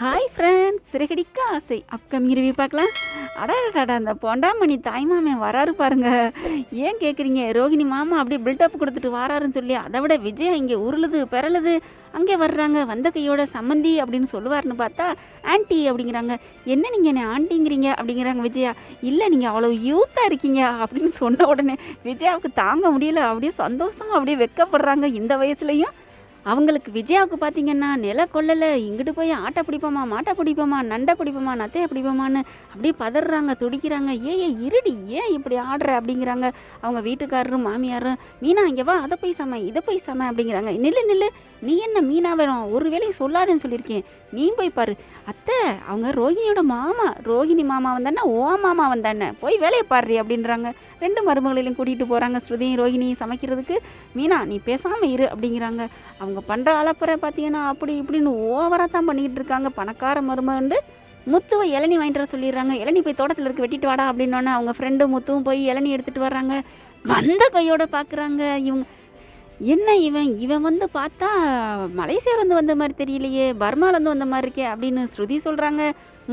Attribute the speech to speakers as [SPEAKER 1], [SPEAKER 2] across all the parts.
[SPEAKER 1] Hi friends Siragadikka ஆசை. Upcoming review பார்க்கலாம். அடாடாடா அந்த பொண்டாமணி தாய்மாமே வராரு பாருங்க. ஏன் கேட்குறீங்க ரோகிணி மாமா அப்படியே பில்டப் கொடுத்துட்டு வராருன்னு சொல்லி அதை விட விஜயா இங்கே உருளுது பெறலுது அங்கே வர்றாங்க வந்த கையோட சம்மந்தி அப்படின்னு சொல்லுவார்னு பார்த்தா ஆண்டி அப்படிங்கிறாங்க. என்ன நீங்கள் என்ன ஆண்டிங்கிறீங்க? அப்படிங்கிறாங்க விஜயா. இல்லை நீங்கள் அவ்வளோ யூத்தாக இருக்கீங்க அப்படின்னு சொன்ன உடனே விஜயாவுக்கு தாங்க முடியல. அப்படியே சந்தோஷம் அப்படியே வெக்கப்படுறாங்க இந்த வயசுலையும். அவங்களுக்கு விஜயாவுக்கு பார்த்தீங்கன்னா நில கொள்ளலை இங்கிட்டு போய் ஆட்டை பிடிப்போமா மாட்டை பிடிப்போமா நண்டை பிடிப்போமா நத்தையை பிடிப்போமான்னு அப்படியே பதறாங்க துடிக்கிறாங்க. ஏ ஏ இருடி ஏன் இப்படி ஆடுற? அப்படிங்கிறாங்க. அவங்க வீட்டுக்காரரும் மாமியாரும் மீனா இங்கே வா அதை போய் சம இதை போய் சம அப்படிங்கிறாங்க. நில்லு நில்லு நீ என்ன மீனா வரும் ஒரு வேலையும் சொல்லாதேன்னு சொல்லியிருக்கேன். நீ போய் பாரு. அத்தை அவங்க ரோஹிணியோட மாமா ரோஹிணி மாமா வந்தானே ஓ மாமா வந்தானே போய் வேலையை பாரு அப்படின்றாங்க. ரெண்டு மருமகளையும் கூட்டிகிட்டு போகிறாங்க ஸ்ருதியும் ரோஹிணியும் சமைக்கிறதுக்கு. மீனா நீ பேசாமல் இரு அப்படிங்கிறாங்க. அவங்க பண்ணுற அளப்பறை பார்த்தீங்கன்னா அப்படி இப்படின்னு ஓவராக தான் பண்ணிக்கிட்டு இருக்காங்க. பணக்கார மருமகண்டு முத்துவை இளநி வாங்கிட்டு வர சொல்லிடுறாங்க. இளநி போய் தோட்டத்தில் இருக்க வெட்டிட்டு வாடா அப்படின்னோடனே அவங்க ஃப்ரெண்டு முத்துவும் போய் இளநி எடுத்துகிட்டு வர்றாங்க. வந்த கையோடு பார்க்குறாங்க இவங்க என்ன இவன்? இவன் வந்து பார்த்தா மலேசியாவிலேருந்து வந்த மாதிரி தெரியலையே பர்மாலேருந்து வந்த மாதிரி இருக்கே அப்படின்னு ஸ்ருதி சொல்கிறாங்க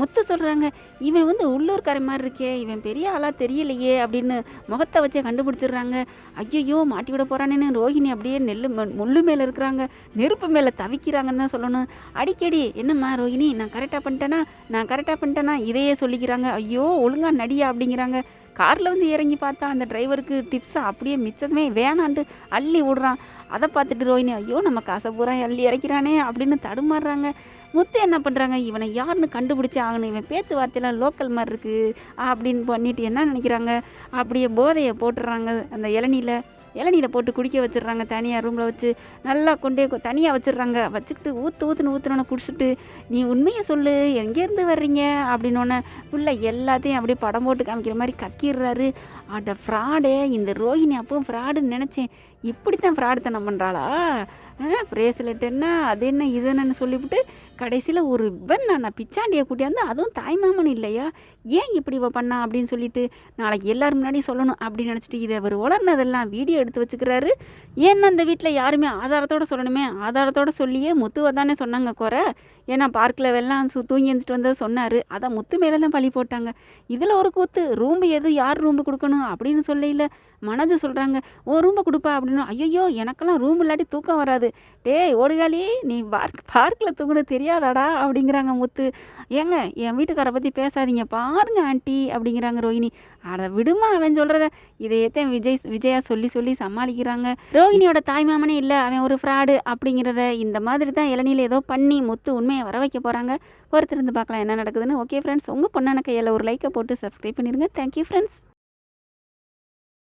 [SPEAKER 1] முத்து சொல்கிறாங்க இவன் வந்து உள்ளூர்கார மாதிரி இருக்கே இவன் பெரிய ஆளாக தெரியலையே அப்படின்னு முகத்தை வச்சே கண்டுபிடிச்சிடுறாங்க. ஐயையோ மாட்டி விட போகிறானேன்னு ரோஹிணி அப்படியே நெல்லு முள்ளு மேலே இருக்கிறாங்க. நெருப்பு மேலே தவிக்கிறாங்கன்னு தான் சொல்லணும். அடிக்கடி என்னம்மா ரோஹிணி நான் கரெக்டாக பண்ணிட்டேனா? நான் கரெக்டாக பண்ணிட்டேனா? இதையே சொல்லிக்கிறாங்க. ஐயோ ஒழுங்காக நடியா அப்படிங்கிறாங்க. காரில் வந்து இறங்கி பார்த்தா அந்த டிரைவருக்கு டிப்ஸை அப்படியே மிச்சமே வேணான்ட்டு அள்ளி விடுறான். அதை பார்த்துட்டு ரோஹினி ஐயோ நம்ம காசை பூரா அள்ளி இறக்கிறானே அப்படின்னு தடுமாறுறாங்க. முத்து என்ன பண்ணுறாங்க இவனை யாருன்னு கண்டுபிடிச்சே ஆகணும். இவன் பேச்சுவார்த்தையெல்லாம் லோக்கல் மாதிரி இருக்குது அப்படின்னு பண்ணிட்டு என்ன நினைக்கிறாங்க? அப்படியே போதையை போட்டுடுறாங்க அந்த இளநியில் இளநீரை போட்டு குடிக்க வச்சிடுறாங்க தனியாக ரூமில் வச்சு நல்லா கொண்டே தனியாக வச்சிடுறாங்க. வச்சுக்கிட்டு ஊற்று ஊற்றுன்னு ஊற்றுனோன்னு குடிச்சிட்டு நீ உண்மையை சொல்லு எங்கேருந்து வர்றீங்க? அப்படின்னோடனே புள்ள எல்லாத்தையும் அப்படியே படம் போட்டு காமிக்கிற மாதிரி கக்கிடுறாரு. அட ஃப்ராடே இந்த ரோஹிணி அப்பவும் ஃப்ராடுன்னு நினச்சேன். இப்படி தான் ஃப்ராடுத்தனம் பண்ணுறாளா பிரேஸ்லெட் என்ன அது என்ன இது என்னன்னு சொல்லிவிட்டு கடைசியில் ஒரு இவன் நான் பிச்சாண்டியை கூட்டியாந்து அதுவும் தாய்மாமன் இல்லையா? ஏன் இப்படி இவ பண்ணா அப்படின்னு சொல்லிட்டு நாளைக்கு எல்லாரும் முன்னாடியும் சொல்லணும் அப்படின்னு நினச்சிட்டு இதை அவர் உளர்னதெல்லாம் வீடியோ எடுத்து வச்சுக்கிறாரு. ஏன்னா அந்த வீட்டில் யாருமே ஆதாரத்தோட சொல்லணுமே. ஆதாரத்தோட சொல்லியே முத்துவை தானே சொன்னாங்க குறை. ஏன்னா பார்க்கில் வெள்ளம் சு தூங்கி எழுந்துட்டு வந்தது சொன்னார். அதான் முத்து மேலே தான் பழி போட்டாங்க. இதில் ஒரு கூத்து ரூம்பு எது யார் ரூம்பு கொடுக்கணும்? அப்படின்னு சொல்லையில் மனது சொல்கிறாங்க ஓ ரூம்பை கொடுப்பா அப்படின்னு. ஐயோ எனக்கெல்லாம் ரூம் இல்லாட்டி தூக்கம் வராது. டேய் ஓடுகாலி நீ பார்க் பார்க்கில் தூங்கணும் தெரியாதாடா? அப்படிங்கிறாங்க முத்து. ஏங்க என் வீட்டுக்காரை பற்றி பேசாதீங்க. பாருங்க ஆண்டி அப்படிங்கிறாங்க ரோஹிணி. அதை விடுமா அவன் சொல்கிறத இதையத்தான் விஜய் விஜயா சொல்லி சொல்லி சமாளிக்கிறாங்க. ரோஹிணியோட தாய்மாமனே இல்லை அவன் ஒரு ஃப்ராடு அப்படிங்கிறத இந்த மாதிரி தான் இளநியில் ஏதோ பண்ணி முத்து உண்மையை வர வைக்க போகிறாங்க பொறுத்திருந்து பார்க்கலாம் என்ன நடக்குதுன்னு. ஓகே ஃப்ரெண்ட்ஸ் உங்கள் பொண்ணான கையில் ஒரு லைக்கை போட்டு சப்ஸ்கிரைப் பண்ணிடுங்க தேங்க்யூ ஃப்ரெண்ட்ஸ்